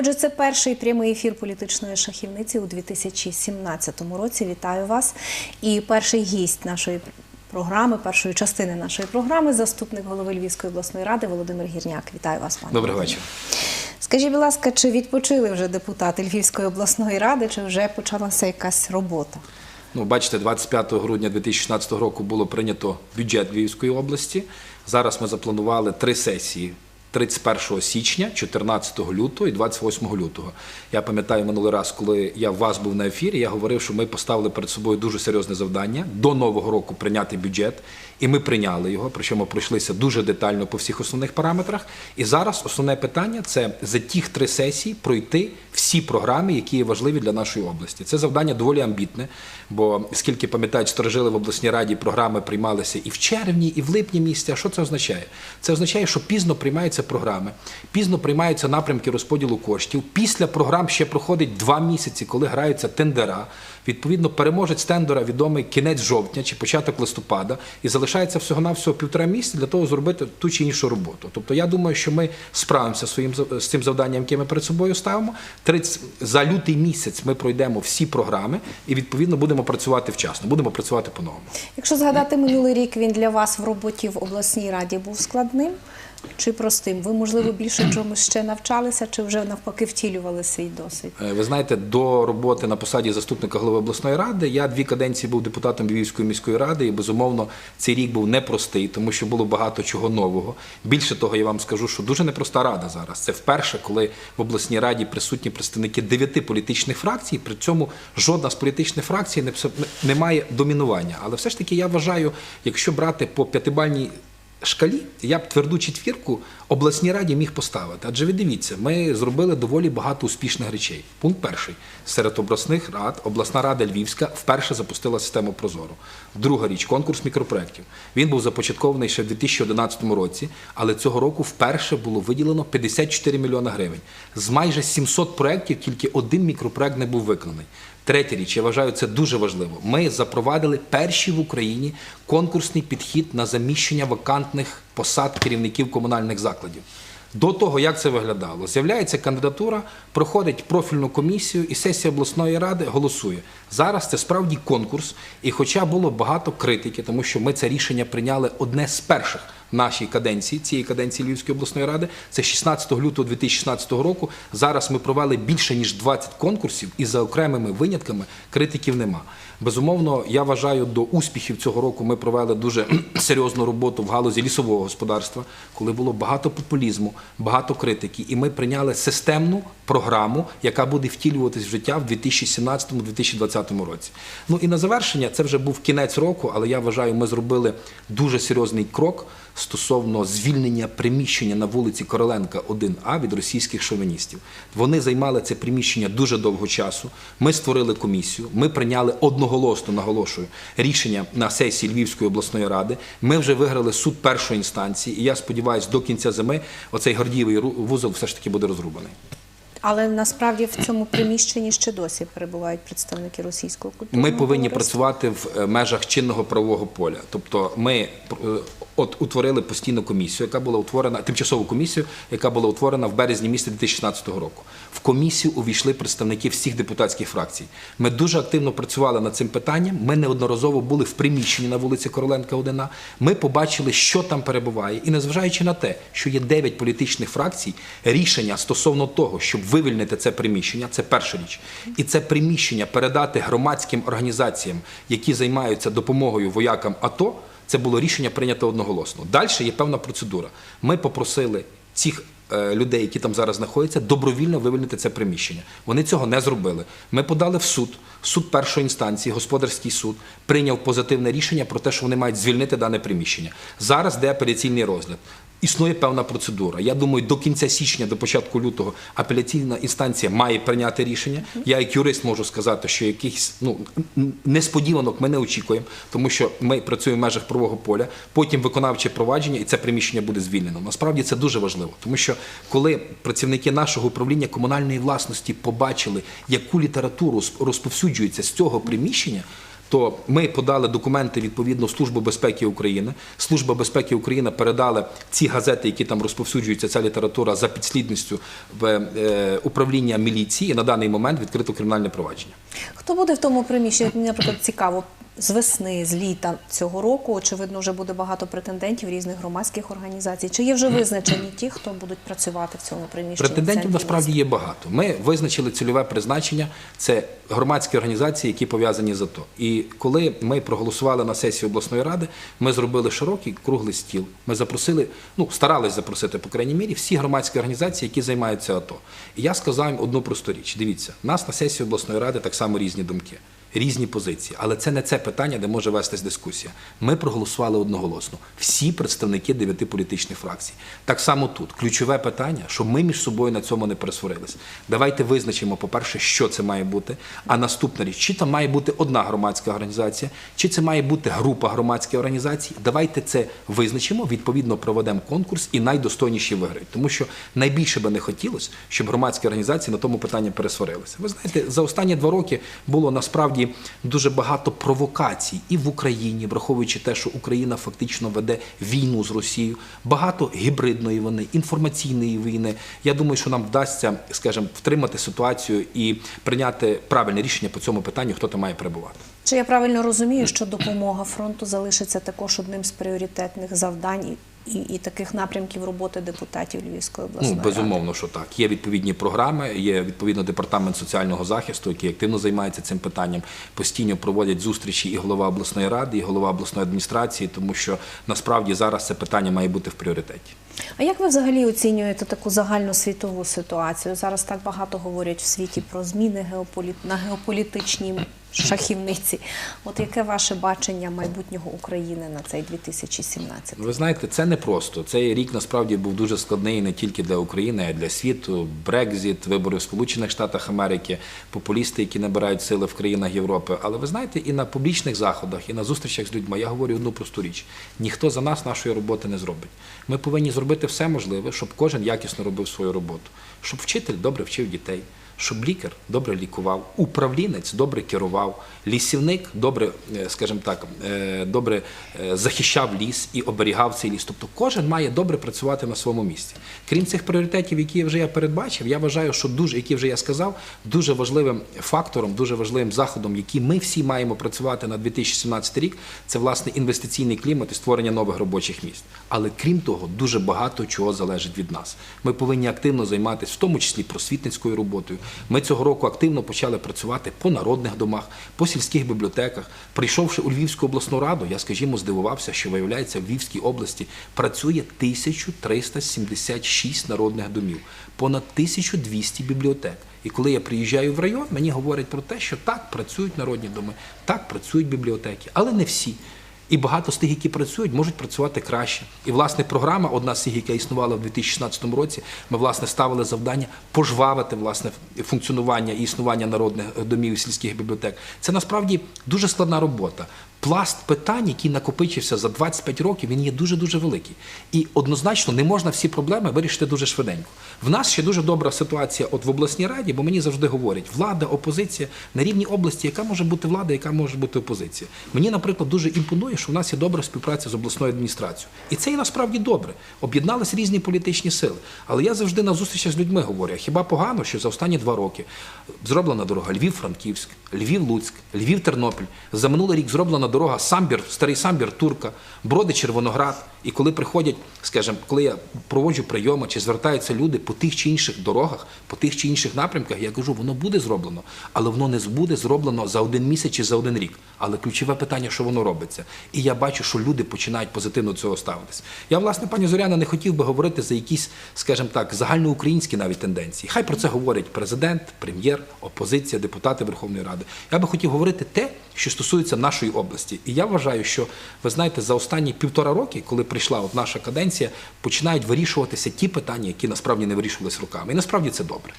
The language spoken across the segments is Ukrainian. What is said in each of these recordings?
Отже, це перший прямий ефір політичної шахівниці у 2017 році. Вітаю вас. І перший гість нашої програми, першої частини нашої програми, заступник голови Львівської обласної ради Володимир Гірняк. Вітаю вас, пане. Добрий Володимире. вечір. Скажіть, будь ласка, чи відпочили вже депутати Львівської обласної ради, чи вже почалася якась робота? Ну, бачите, 25 грудня 2016 року було прийнято бюджет Львівської області. Зараз ми запланували три сесії. 31 січня, 14 лютого і 28 лютого. Я пам'ятаю минулий раз, коли я у вас був на ефірі, я говорив, що ми поставили перед собою дуже серйозне завдання до нового року прийняти бюджет, і ми прийняли його. Причому пройшлися дуже детально по всіх основних параметрах. І зараз основне питання це за тих три сесії пройти всі програми, які є важливі для нашої області. Це завдання доволі амбітне, бо скільки пам'ятають старожили в обласній раді, програми приймалися і в червні, і в липні місяці. А що це означає? Це означає, що пізно приймаються програми, пізно приймаються напрямки розподілу коштів. Після програм ще проходить два місяці, коли граються тендера. Відповідно, переможець тендера відомий кінець жовтня чи початок листопада, і залишається всього-навсього півтора місяця для того, зробити ту чи іншу роботу. Тобто, я думаю, що ми справимося своїм з цим завданням, яке ми перед собою ставимо. 30, за лютий місяць ми пройдемо всі програми і відповідно будемо працювати вчасно, будемо працювати по-новому. Якщо згадати минулий рік, він для вас в роботі в обласній раді був складним чи простим? Ви, можливо, більше чомусь ще навчалися, чи вже навпаки втілювали свій досвід? Е, Ви знаєте, до роботи на посаді заступника голови обласної ради я дві каденції був депутатом Львівської міської ради, і безумовно цей рік був непростий, тому що було багато чого нового. Більше того, я вам скажу, що дуже непроста рада зараз. Це вперше, коли в обласній раді присутні представники дев'яти політичних фракцій. При цьому жодна з політичних фракцій не, має домінування. Але все ж таки я вважаю, якщо брати по п'ятибальній шкалі я б тверду четвірку обласній раді міг поставити. Адже ви дивіться, ми зробили доволі багато успішних речей. Пункт перший. Серед обласних рад обласна рада Львівська вперше запустила систему Прозоро. Друга річ конкурс мікропроєктів. Він був започаткований ще в 2011 році, але цього року вперше було виділено 54 мільйони гривень. З майже 700 проєктів тільки один мікропроєкт не був виконаний. Третя річ, я вважаю, це дуже важливо. Ми запровадили перший в Україні конкурсний підхід на заміщення вакантних посад керівників комунальних закладів. До того, як це виглядало, з'являється кандидатура, проходить профільну комісію, і сесія обласної ради голосує. Зараз це справді конкурс, і хоча було багато критики, тому що ми це рішення прийняли одне з перших в нашій каденції, цієї каденції Львівської обласної ради, це 16 лютого 2016 року. Зараз ми провели більше ніж 20 конкурсів, і за окремими винятками критиків нема. Безумовно, я вважаю, до успіхів цього року ми провели дуже серйозну роботу в галузі лісового господарства, коли було багато популізму, багато критики, і ми прийняли системну програму, яка буде втілюватись в життя в 2017-2020 році. Ну і на завершення це вже був кінець року, але я вважаю, ми зробили дуже серйозний крок стосовно звільнення приміщення на вулиці Короленка 1А від російських шовіністів. Вони займали це приміщення дуже довго часу. Ми створили комісію. Ми прийняли одноголосно, наголошую, рішення на сесії Львівської обласної ради. Ми вже виграли суд першої інстанції, і я сподіваюся, до кінця зими оцей гордієвий вузол все ж таки буде розрубаний. Але насправді в цьому приміщенні ще досі перебувають представники російського культурного Ми повинні товариства. працювати в е, межах чинного правового поля. Тобто, ми е, от утворили постійну комісію, яка була утворена тимчасову комісію, яка була утворена в березні місяця 2016 року. В комісію увійшли представники всіх депутатських фракцій. Ми дуже активно працювали над цим питанням. Ми неодноразово були в приміщенні на вулиці Короленка 1 Ми побачили, що там перебуває, і незважаючи на те, що є 9 політичних фракцій, рішення стосовно того, щоб вивільнити це приміщення, це перша річ, і це приміщення передати громадським організаціям, які займаються допомогою воякам АТО. Це було рішення прийнято одноголосно. Далі є певна процедура. Ми попросили цих е, людей, які там зараз знаходяться, добровільно вивільнити це приміщення. Вони цього не зробили. Ми подали в суд. Суд першої інстанції, господарський суд, прийняв позитивне рішення про те, що вони мають звільнити дане приміщення. Зараз де апеляційний розгляд. Існує певна процедура. Я думаю, до кінця січня, до початку лютого, апеляційна інстанція має прийняти рішення. Я, як юрист, можу сказати, що якихось ну несподіванок ми не очікуємо, тому що ми працюємо в межах правового поля. Потім виконавче провадження, і це приміщення буде звільнено. Насправді це дуже важливо, тому що коли працівники нашого управління комунальної власності побачили, яку літературу розповсюджується з цього приміщення. То ми подали документи відповідно в Службу безпеки України. Служба безпеки України передала ці газети, які там розповсюджуються, ця література за підслідністю в е, управління міліції. І на даний момент відкрито кримінальне провадження. Хто буде в тому приміщенні? Наприклад, цікаво. З весни, з літа цього року, очевидно, вже буде багато претендентів різних громадських організацій. Чи є вже визначені ті, хто будуть працювати в цьому приміщенні? Претендентів насправді є багато. Ми визначили цільове призначення. Це громадські організації, які пов'язані з АТО. І коли ми проголосували на сесії обласної ради, ми зробили широкий круглий стіл. Ми запросили, ну старались запросити по крайній мірі всі громадські організації, які займаються АТО. І я сказав їм одну просту річ: дивіться, у нас на сесії обласної ради так само різні думки. Різні позиції, але це не це питання, де може вестись дискусія. Ми проголосували одноголосно. Всі представники дев'яти політичних фракцій. Так само тут ключове питання, щоб ми між собою на цьому не пересварились. Давайте визначимо, по-перше, що це має бути. А наступна річ, чи там має бути одна громадська організація, чи це має бути група громадських організацій. Давайте це визначимо. Відповідно, проведемо конкурс і найдостойніші виграють. Тому що найбільше би не хотілося, щоб громадські організації на тому питанні пересварилися. Ви знаєте, за останні два роки було насправді дуже багато провокацій і в Україні, враховуючи те, що Україна фактично веде війну з Росією, багато гібридної війни, інформаційної війни. Я думаю, що нам вдасться, скажімо, втримати ситуацію і прийняти правильне рішення по цьому питанню, хто там має перебувати. Чи я правильно розумію, що допомога фронту залишиться також одним з пріоритетних завдань і, і, таких напрямків роботи депутатів Львівської обласної Ну, ради? безумовно, що так. Є відповідні програми, є відповідно департамент соціального захисту, який активно займається цим питанням. Постійно проводять зустрічі і голова обласної ради, і голова обласної адміністрації, тому що насправді зараз це питання має бути в пріоритеті. А як ви взагалі оцінюєте таку загальну світову ситуацію? Зараз так багато говорять в світі про зміни на геополітичній шахівниці. От яке ваше бачення майбутнього України на цей 2017? Ви знаєте, це не просто. Цей рік насправді був дуже складний не тільки для України, а й для світу. Брекзит, вибори в Сполучених Штатах Америки, популісти, які набирають сили в країнах Європи. Але ви знаєте, і на публічних заходах, і на зустрічах з людьми я говорю одну просту річ: ніхто за нас нашої роботи не зробить. Ми повинні зробити все можливе, щоб кожен якісно робив свою роботу, щоб вчитель добре вчив дітей. Щоб лікар добре лікував, управлінець добре керував, лісівник добре, е, скажімо так, е, добре е, захищав ліс і оберігав цей ліс. Тобто кожен має добре працювати на своєму місці. Крім цих пріоритетів, які вже я передбачив, я вважаю, що дуже, які вже я сказав, дуже важливим фактором, дуже важливим заходом, який ми всі маємо працювати на 2017 рік, це власне інвестиційний клімат і створення нових робочих місць. Але крім того, дуже багато чого залежить від нас. Ми повинні активно займатися, в тому числі просвітницькою роботою. Ми цього року активно почали працювати по народних домах, по сільських бібліотеках. Прийшовши у Львівську обласну раду, я, скажімо, здивувався, що виявляється, в Львівській області працює 1376 народних домів, понад 1200 бібліотек. І коли я приїжджаю в район, мені говорять про те, що так працюють народні доми, так працюють бібліотеки, але не всі. І багато з тих, які працюють, можуть працювати краще. І власне програма, одна з тих, яка існувала в 2016 році, ми власне ставили завдання пожвавити власне функціонування і існування народних домів і сільських бібліотек. Це насправді дуже складна робота. Пласт питань, який накопичився за 25 років, він є дуже дуже великий. І однозначно не можна всі проблеми вирішити дуже швиденько. В нас ще дуже добра ситуація от в обласній раді, бо мені завжди говорять, влада, опозиція на рівні області, яка може бути влада, яка може бути опозиція. Мені, наприклад, дуже імпонує, що в нас є добра співпраця з обласною адміністрацією. І це і насправді добре. Об'єднались різні політичні сили. Але я завжди на зустрічах з людьми говорю: хіба погано, що за останні два роки зроблена дорога Львів-Франківськ, Львів-Луцьк, Львів-Тернопіль. За минулий рік зроблена дорога Самбір, старий Самбір, Турка, Броди, Червоноград. І коли приходять, скажімо, коли я проводжу прийоми чи звертаються люди по тих чи інших дорогах, по тих чи інших напрямках, я кажу, воно буде зроблено, але воно не буде зроблено за один місяць чи за один рік. Але ключове питання, що воно робиться. І я бачу, що люди починають позитивно цього ставитися. Я, власне, пані Зоряна, не хотів би говорити за якісь, скажімо так, загальноукраїнські навіть тенденції. Хай про це говорять президент, прем'єр, опозиція, депутати Верховної Ради. Я би хотів говорити те, що стосується нашої області. І я вважаю, що ви знаєте, за останні півтора роки, коли прийшла от наша каденція, починають вирішуватися ті питання, які насправді не вирішувалися руками. І насправді це добре.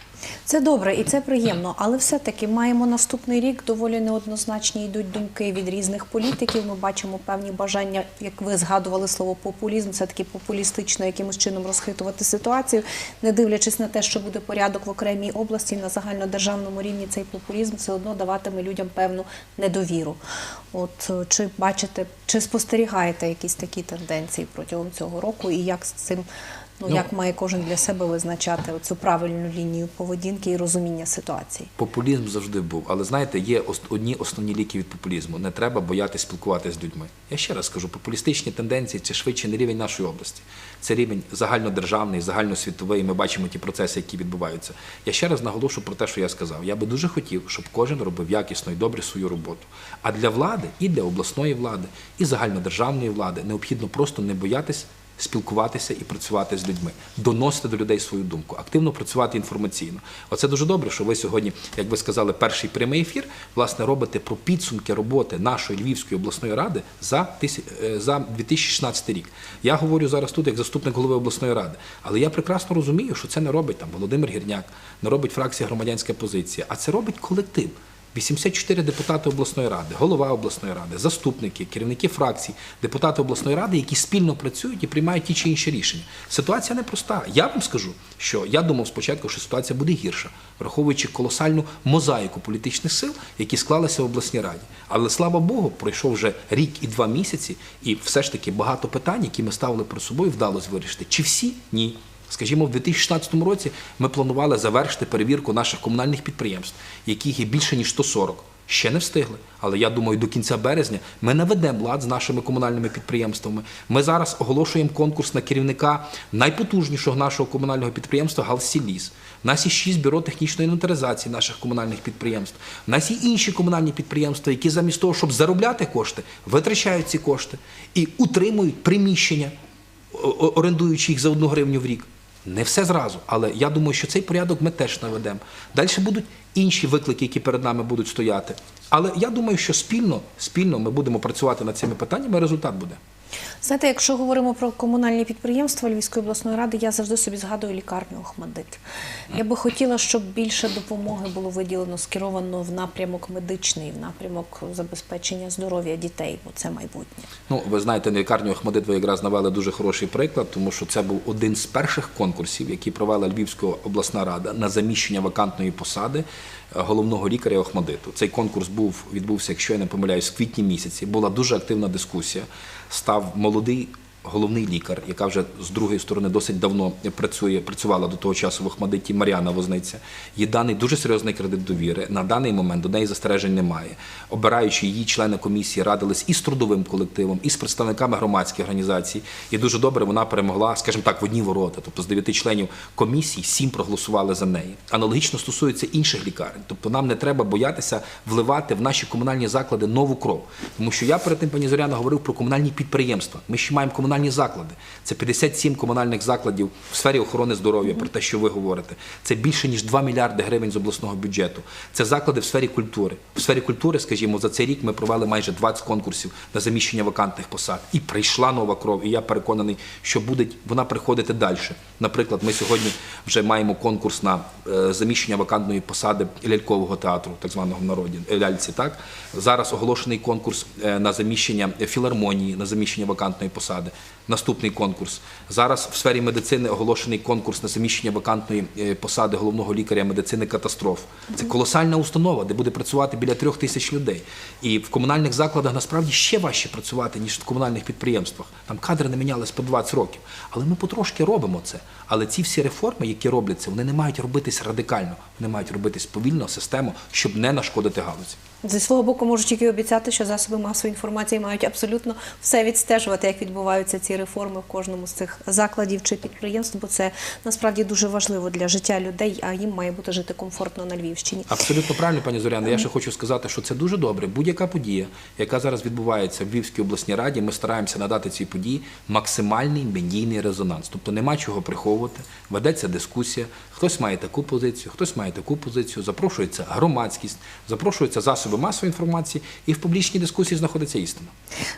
Це добре і це приємно, але все-таки маємо наступний рік. Доволі неоднозначні йдуть думки від різних політиків. Ми бачимо певні бажання, як ви згадували слово популізм, це таки популістично якимось чином розхитувати ситуацію, не дивлячись на те, що буде порядок в окремій області на загальнодержавному рівні. Цей популізм все одно давати. Даватиме людям певну недовіру. От е, чи бачите, чи спостерігаєте якісь такі тенденції протягом цього року, і як з цим ну, Ну, як має кожен для себе визначати цю правильну лінію поведінки і розуміння ситуації? Популізм завжди був, але знаєте, є одні основні ліки від популізму. Не треба боятися спілкуватися з людьми. Я ще раз скажу, популістичні тенденції це швидше не рівень нашої області. Це рівень загальнодержавний, загальносвітовий. Ми бачимо ті процеси, які відбуваються. Я ще раз наголошу про те, що я сказав. Я би дуже хотів, щоб кожен робив якісно і добре свою роботу. А для влади, і для обласної влади, і загальнодержавної влади необхідно просто не боятись спілкуватися і працювати з людьми, доносити до людей свою думку, активно працювати інформаційно. Оце дуже добре, що ви сьогодні, як ви сказали, перший прямий ефір власне робите про підсумки роботи нашої Львівської обласної ради за е, за 2016 рік. Я говорю зараз тут як заступник голови обласної ради, але я прекрасно розумію, що це не робить там Володимир Гірняк, не робить фракція громадянська позиція, а це робить колектив. 84 депутати обласної ради, голова обласної ради, заступники, керівники фракцій, депутати обласної ради, які спільно працюють і приймають ті чи інші рішення. Ситуація непроста. Я вам скажу, що я думав спочатку, що ситуація буде гірша, враховуючи колосальну мозаїку політичних сил, які склалися в обласній раді. Але слава Богу, пройшов вже рік і два місяці, і все ж таки багато питань, які ми ставили перед собою, вдалося вирішити. Чи всі? Ні. Скажімо, в 2016 році ми планували завершити перевірку наших комунальних підприємств, яких є більше ніж 140. Ще не встигли, але я думаю, до кінця березня ми наведемо лад з нашими комунальними підприємствами. Ми зараз оголошуємо конкурс на керівника найпотужнішого нашого комунального підприємства «Галсіліс». У нас є шість бюро технічної інвентаризації наших комунальних підприємств. У нас є інші комунальні підприємства, які замість того, щоб заробляти кошти, витрачають ці кошти і утримують приміщення орендуючи їх за одну гривню в рік. Не все зразу, але я думаю, що цей порядок ми теж наведемо. Далі будуть інші виклики, які перед нами будуть стояти. Але я думаю, що спільно, спільно ми будемо працювати над цими питаннями, результат буде. Знаєте, якщо говоримо про комунальні підприємства Львівської обласної ради, я завжди собі згадую лікарню Охмадит. Я би хотіла, щоб більше допомоги було виділено, скеровано в напрямок медичний, в напрямок забезпечення здоров'я дітей, бо це майбутнє. Ну, ви знаєте, на лікарню Охмадит ви якраз навели дуже хороший приклад, тому що це був один з перших конкурсів, які провела Львівська обласна рада на заміщення вакантної посади е, головного лікаря Охмадиту. Цей конкурс був відбувся, якщо я не помиляюсь, в квітні місяці. Була дуже активна дискусія. Став молодий головний лікар, яка вже з другої сторони досить давно працює, працювала до того часу в Охмадиті Мар'яна Возниця. Є даний дуже серйозний кредит довіри. На даний момент до неї застережень немає. Обираючи її, члени комісії радились і з трудовим колективом, і з представниками громадських організацій. І дуже добре вона перемогла, скажімо так, в одні ворота. Тобто з дев'яти членів комісії сім проголосували за неї. Аналогічно стосується інших лікарень. Тобто нам не треба боятися вливати в наші комунальні заклади нову кров. Тому що я перед тим, пані Зоряна, говорив про комунальні підприємства. Ми ще маємо комунальні заклади. Це 57 комунальних закладів в сфері охорони здоров'я, про те, що ви говорите. Це більше ніж 2 мільярди гривень з обласного бюджету. Це заклади в сфері культури. В сфері культури, скажімо, за цей рік ми провели майже 20 конкурсів на заміщення вакантних посад. І прийшла нова кров. І я переконаний, що буде вона приходити далі. Наприклад, ми сьогодні вже маємо конкурс на е, заміщення вакантної посади лялькового театру, так званого в народі е, ляльці. Так зараз оголошений конкурс е, на заміщення філармонії, на заміщення вакантної посади. Наступний конкурс. Зараз в сфері медицини оголошений конкурс на заміщення вакантної е, посади головного лікаря медицини катастроф. Це колосальна установа, де буде працювати біля трьох тисяч людей. І в комунальних закладах насправді ще важче працювати, ніж в комунальних підприємствах. Там кадри не мінялись по 20 років. Але ми потрошки робимо це. Але ці всі реформи, які робляться, вони не мають робитись радикально, вони мають робитись повільно, системно, щоб не нашкодити галузі. Зі свого боку, можу тільки обіцяти, що засоби масової інформації мають абсолютно все відстежувати, як відбуваються ці реформи в кожному з цих закладів чи підприємств, бо це насправді дуже важливо для життя людей, а їм має бути жити комфортно на Львівщині. Абсолютно правильно, пані Зоряна. Я ще хочу сказати, що це дуже добре. Будь-яка подія, яка зараз відбувається в Львівській обласній раді, ми стараємося надати цій події максимальний медійний резонанс. Тобто нема чого приховувати, ведеться дискусія. Хтось має таку позицію, хтось має таку позицію. Запрошується громадськість, запрошуються засоби масової інформації, і в публічній дискусії знаходиться істина.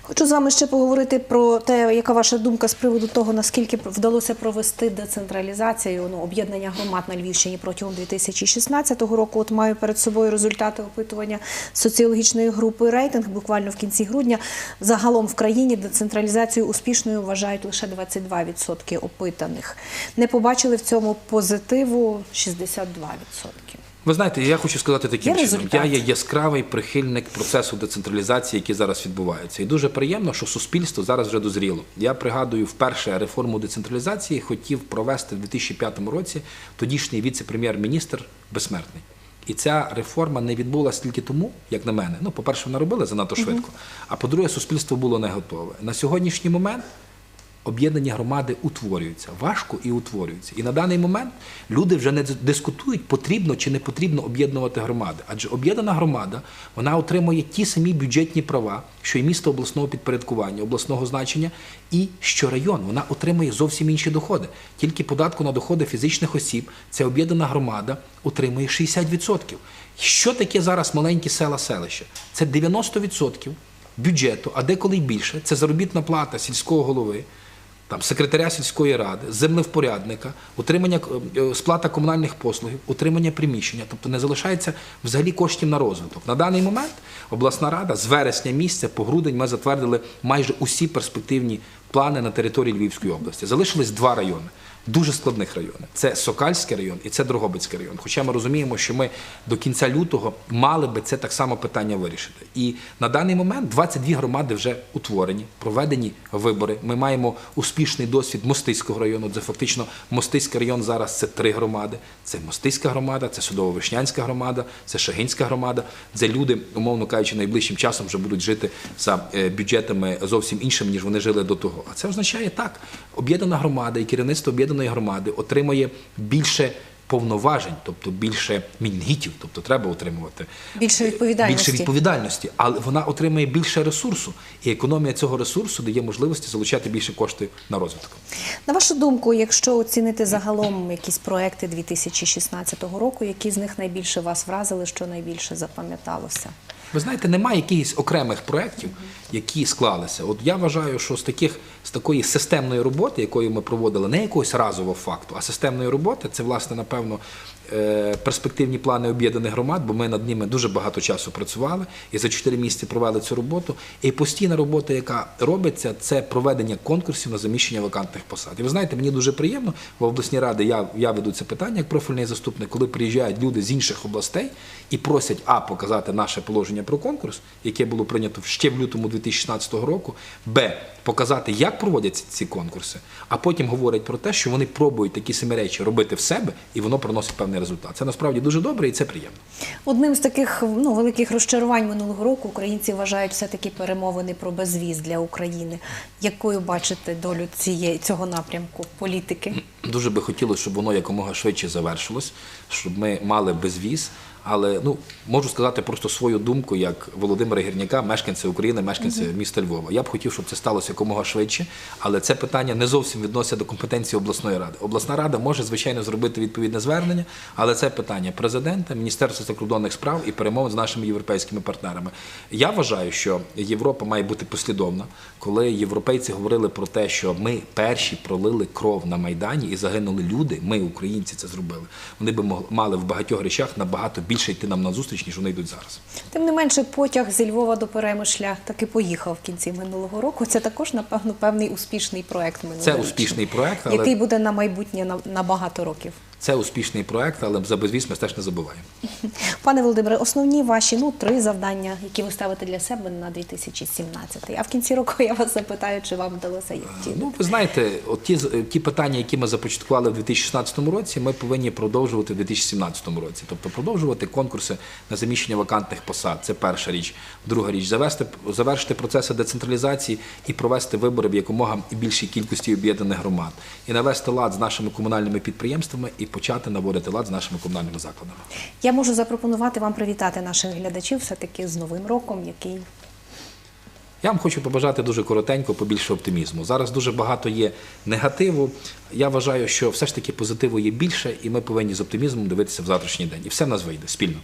Хочу з вами ще поговорити про те, яка ваша думка з приводу того, наскільки вдалося провести децентралізацію ну, об'єднання громад на Львівщині протягом 2016 року. От маю перед собою результати опитування соціологічної групи рейтинг. Буквально в кінці грудня загалом в країні децентралізацію успішною вважають лише 22% опитаних. Не побачили в цьому позитиву 62%. Ви знаєте, я хочу сказати таким Є чином. Я є яскравий прихильник процесу децентралізації, який зараз відбувається. І дуже приємно, що суспільство зараз вже дозріло. Я пригадую, вперше реформу децентралізації хотів провести в 2005 році тодішній віце-прем'єр-міністр безсмертний. І ця реформа не відбулася тільки тому, як на мене. Ну, по-перше, вона робила занадто швидко. А по-друге, суспільство було не готове. На сьогоднішній момент об'єднані громади утворюються важко і утворюються. І на даний момент люди вже не дискутують, потрібно чи не потрібно об'єднувати громади. Адже об'єднана громада вона отримує ті самі бюджетні права, що і місто обласного підпорядкування, обласного значення, і що район вона отримує зовсім інші доходи. Тільки податку на доходи фізичних осіб ця об'єднана громада отримує 60%. Що таке зараз маленькі села селища? Це 90% бюджету, а деколи й більше. Це заробітна плата сільського голови там секретаря сільської ради, землевпорядника, утримання е, сплата комунальних послуг, утримання приміщення, тобто не залишається взагалі коштів на розвиток. На даний момент обласна рада з вересня місяця по грудень ми затвердили майже усі перспективні плани на території Львівської області. Залишились два райони. Дуже складних райони. Це Сокальський район і це Дрогобицький район. Хоча ми розуміємо, що ми до кінця лютого мали би це так само питання вирішити. І на даний момент 22 громади вже утворені, проведені вибори. Ми маємо успішний досвід Мостиського району. Це фактично Мостиський район зараз це три громади. Це Мостиська громада, це Судово-Вишнянська громада, це Шагинська громада. Це люди, умовно кажучи, найближчим часом вже будуть жити за е, бюджетами зовсім іншими, ніж вони жили до того. А це означає так: об'єднана громада і керівництво об'єднаної громади отримує більше. Повноважень, тобто більше мінгітів, тобто треба отримувати Більше відповідальності. більше відповідальності, але вона отримує більше ресурсу, і економія цього ресурсу дає можливості залучати більше коштів на розвиток. На вашу думку, якщо оцінити загалом якісь проекти 2016 року, які з них найбільше вас вразили, що найбільше запам'яталося? Ви знаєте, немає якихось окремих проєктів, які склалися. От я вважаю, що з таких з такої системної роботи, якою ми проводили, не якогось разового факту, а системної роботи, це власне напевно е, перспективні плани об'єднаних громад, бо ми над ними дуже багато часу працювали і за 4 місяці провели цю роботу. І постійна робота, яка робиться, це проведення конкурсів на заміщення вакантних посад. І ви знаєте, мені дуже приємно в обласній раді. Я, я веду це питання як профільний заступник, коли приїжджають люди з інших областей і просять а показати наше положення про конкурс, яке було прийнято ще в лютому 2016 року, б показати, як проводяться ці конкурси, а потім говорять про те, що вони пробують такі самі речі робити в себе, і воно приносить певний результат. Це насправді дуже добре і це приємно. Одним з таких ну, великих розчарувань минулого року українці вважають все-таки перемовини про безвіз для України. Якою бачите долю цієї цього напрямку політики? Дуже би хотілося, щоб воно якомога швидше завершилось, щоб ми мали безвіз. Але ну можу сказати просто свою думку як Володимира Гірняка, мешканця України, мешканця міста Львова. Я б хотів, щоб це сталося якомога швидше, але це питання не зовсім відноситься до компетенції обласної ради. Обласна рада може звичайно зробити відповідне звернення, але це питання президента, Міністерства закордонних справ і перемовин з нашими європейськими партнерами. Я вважаю, що Європа має бути послідовна, коли європейці говорили про те, що ми перші пролили кров на майдані і загинули люди. Ми, українці, це зробили. Вони би мали в багатьох речах набагато більше йти нам на зустріч, ніж вони йдуть зараз. Тим не менше, потяг зі Львова до Перемишля таки поїхав в кінці минулого року. Це також, напевно, певний успішний проект минулого Це успішний проект, але який буде на майбутнє на, на багато років. Це успішний проект, але за безвіз ми теж не забуваємо. Пане Володимире, основні ваші ну три завдання, які ви ставите для себе на 2017. А в кінці року я вас запитаю, чи вам вдалося їх втілити. Ну, ви знаєте, от ті, ті питання, які ми започаткували в 2016 році, ми повинні продовжувати в 2017 році. Тобто продовжувати конкурси на заміщення вакантних посад. Це перша річ. Друга річ завести, завершити процеси децентралізації і провести вибори в якомога більшій кількості об'єднаних громад. І навести лад з нашими комунальними підприємствами і почати наводити лад з нашими комунальними закладами. Я можу запропонувати вам привітати наших глядачів все-таки з Новим роком, який Я вам хочу побажати дуже коротенько, побільше оптимізму. Зараз дуже багато є негативу. Я вважаю, що все ж таки позитиву є більше, і ми повинні з оптимізмом дивитися в завтрашній день. І все в нас вийде спільно.